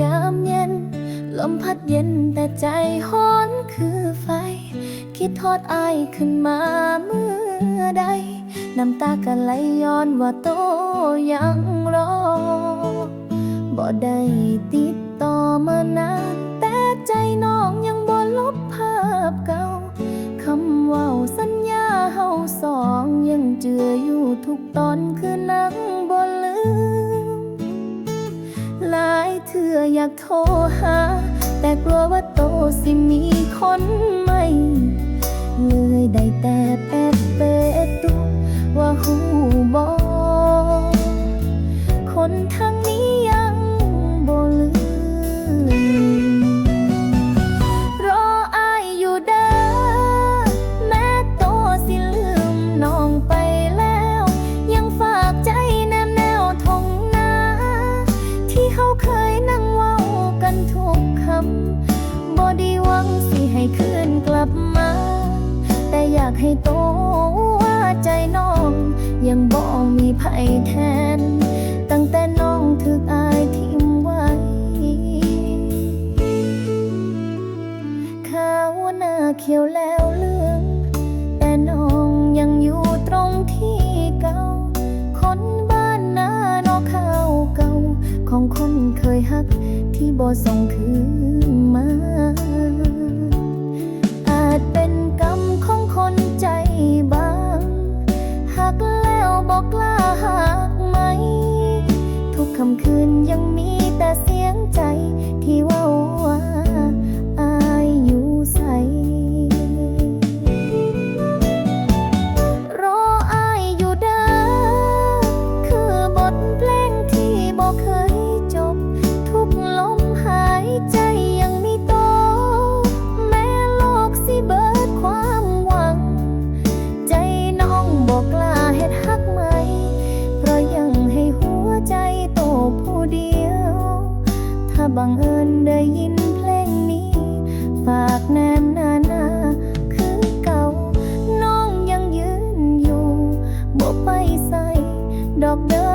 ยามเย็น ลมพัดเย็นแต่ใจฮ้อนคือไฟ คิดทอดอายขึ้นมาเมื่อใด น้ำตากันไหลย้อนว่าโตยังรอบ่ได้ติดต่อมานานแต่ใจน้องยังบ่ลบภาพเก่าคำว่าสัญญาเฮาสองยังเจืออยู่ทุกตอนคือนังบ่ลืมลา เถื่ออยากโทรหา แต่กลัวว่าโตสิมีคนใหม่เลยได้แต่แอบเปิดดูว่าหูบอคนทางนี้ยังบ่ลืมรออายอยู่เด้อแม้โตสิลืมน้องไปแล้ว ยังฝากใจแนมแนวทงนาที่เขาเคยำบ่ได้หวังสิให้คืนกลับมา แต่อยากให้โตว่าใจน้อง ยังบ่มีภัยแท้ ของคนเคยหัก ที่บ่ส่งคืนมา อาจเป็นกรรมของคนใจบางหักแล้วบอกกล้าหักไหม ทุกคำคืนยังมี ดอกเดิ